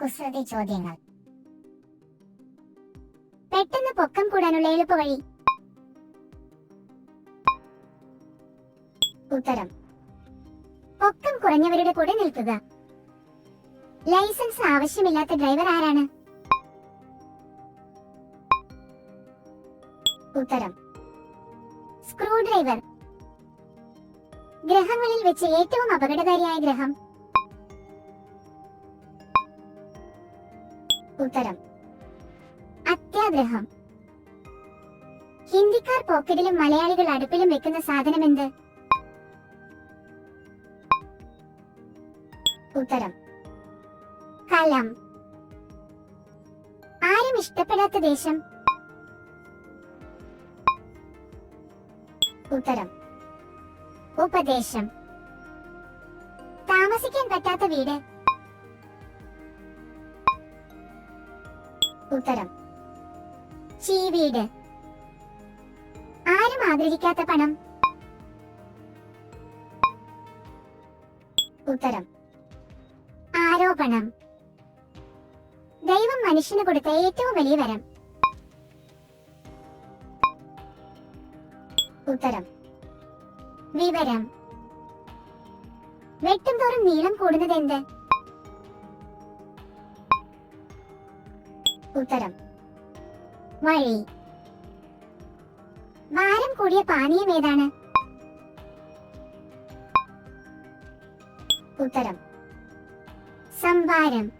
കുസൃതി ചോദ്യങ്ങൾ പെട്ടെന്ന് പൊക്കം കൂടാനുള്ള എളുപ്പവഴി. ഉത്തരം. പൊക്കം കുറഞ്ഞവരുടെ കൂടെ നിൽക്കുക. ലൈസൻസ് ആവശ്യമില്ലാത്ത ഡ്രൈവർ ആരാണ്? ഉത്തരം. സ്ക്രൂ ഡ്രൈവർ ഗ്രഹങ്ങളിൽ വെച്ച് ഏറ്റവും അപകടകാരിയായ ഗ്രഹം ഉത്തരം. അത്യാഗ്രഹം. ഹിന്ദിക്കാർ പോക്കറ്റിലും മലയാളികൾ അടുപ്പിലും വെക്കുന്ന സാധനം എന്ത് ഉത്തരം. കലം. ആരും ഇഷ്ടപ്പെടാത്ത ദേശം? ഉത്തരം. ഉപദേശം. താമസിക്കാൻ പറ്റാത്ത വീട്? ഉത്തരം. ചീവീട്. ആരും ആഗ്രഹിക്കാത്ത പണം. ഉത്തരം. ആരോപണം. ദൈവം മനുഷ്യന് കൊടുത്ത ഏറ്റവും വലിയ വരം. ഉത്തരം. വിവരം. വെട്ടും തോറും നീളം കൂടുന്നത് എന്ത്? ഉത്തരം. വഴി. ഭാരം കൂടിയ പാനീയം ഏതാണ്? ഉത്തരം. സംഭാരം